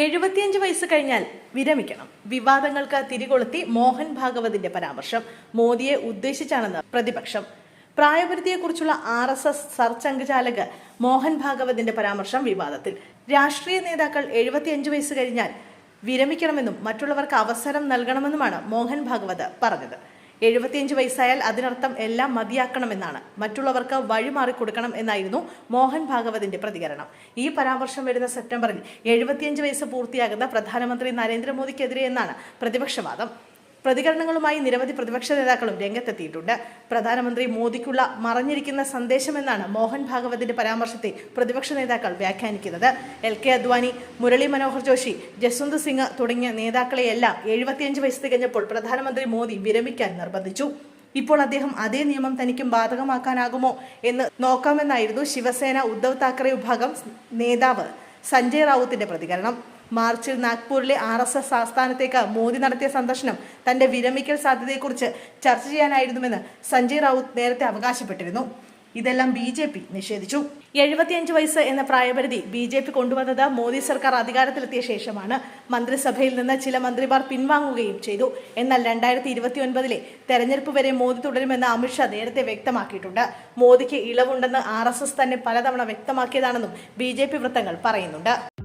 എഴുപത്തിയഞ്ച് വയസ്സ് കഴിഞ്ഞാൽ വിരമിക്കണം. വിവാദങ്ങൾക്ക് തിരികൊളുത്തി മോഹൻ ഭാഗവതിന്റെ പരാമർശം. മോദിയെ ഉദ്ദേശിച്ചാണെന്ന് പ്രതിപക്ഷം. പ്രായപരിധിയെക്കുറിച്ചുള്ള ആർ എസ് എസ് സർച്ച് മോഹൻ ഭാഗവതിന്റെ പരാമർശം വിവാദത്തിൽ. രാഷ്ട്രീയ നേതാക്കൾ എഴുപത്തിയഞ്ച് വയസ്സ് കഴിഞ്ഞാൽ വിരമിക്കണമെന്നും മറ്റുള്ളവർക്ക് അവസരം നൽകണമെന്നുമാണ് മോഹൻ ഭാഗവത് പറഞ്ഞത്. എഴുപത്തിയഞ്ച് വയസ്സായാൽ അതിനർത്ഥം എല്ലാം മതിയാക്കണമെന്നാണ്. മറ്റുള്ളവർക്ക് വഴിമാറി കൊടുക്കണം എന്നായിരുന്നു മോഹൻ ഭാഗവതിന്റെ പ്രതികരണം. ഈ പരാമർശം വരുന്ന സെപ്റ്റംബറിൽ എഴുപത്തിയഞ്ച് വയസ്സ് പൂർത്തിയാകുന്ന പ്രധാനമന്ത്രി നരേന്ദ്രമോദിക്കെതിരെ എന്നാണ് പ്രതിപക്ഷവാദം. പ്രതികരണങ്ങളുമായി നിരവധി പ്രതിപക്ഷ നേതാക്കളും രംഗത്തെത്തിയിട്ടുണ്ട്. പ്രധാനമന്ത്രി മോദിക്കുള്ള മറഞ്ഞിരിക്കുന്ന സന്ദേശമെന്നാണ് മോഹൻ ഭാഗവതിന്റെ പരാമർശത്തെ പ്രതിപക്ഷ നേതാക്കൾ വ്യാഖ്യാനിക്കുന്നത്. എൽ കെ അദ്വാനി മുരളി മനോഹർ ജോഷി ജസ്വന്ത് സിംഗ് തുടങ്ങിയ നേതാക്കളെയെല്ലാം എഴുപത്തിയഞ്ച് വയസ്സ് തികഞ്ഞപ്പോൾ പ്രധാനമന്ത്രി മോദി വിരമിക്കാൻ നിർബന്ധിച്ചു. ഇപ്പോൾ അദ്ദേഹം അതേ നിയമം തനിക്കും ബാധകമാക്കാനാകുമോ എന്ന് നോക്കാമെന്നായിരുന്നു ശിവസേന ഉദ്ധവ് താക്കറെ വിഭാഗം നേതാവ് സഞ്ജയ് റാവുത്തിന്റെ പ്രതികരണം. മാർച്ചിൽ നാഗ്പൂരിലെ ആർ എസ് എസ് ആസ്ഥാനത്തേക്ക് മോദി നടത്തിയ സന്ദർശനം തന്റെ വിരമിക്കൽ സാധ്യതയെക്കുറിച്ച് ചർച്ച ചെയ്യാനായിരുന്നുവെന്ന് സഞ്ജയ് റാവുത്ത് നേരത്തെ അവകാശപ്പെട്ടിരുന്നു. ഇതെല്ലാം ബി ജെ പി നിഷേധിച്ചു. എഴുപത്തിയഞ്ച് വയസ്സ് എന്ന പ്രായപരിധി ബി ജെ പി കൊണ്ടുവന്നത് മോദി സർക്കാർ അധികാരത്തിലെത്തിയ ശേഷമാണ്. മന്ത്രിസഭയിൽ നിന്ന് ചില മന്ത്രിമാർ പിൻവാങ്ങുകയും ചെയ്തു. എന്നാൽ രണ്ടായിരത്തി ഇരുപത്തി ഒൻപതിലെ തെരഞ്ഞെടുപ്പ് വരെ മോദി തുടരുമെന്ന് അമിത്ഷാ നേരത്തെ വ്യക്തമാക്കിയിട്ടുണ്ട്. മോദിക്ക് ഇളവുണ്ടെന്ന് ആർ തന്നെ പലതവണ വ്യക്തമാക്കിയതാണെന്നും ബി വൃത്തങ്ങൾ പറയുന്നുണ്ട്.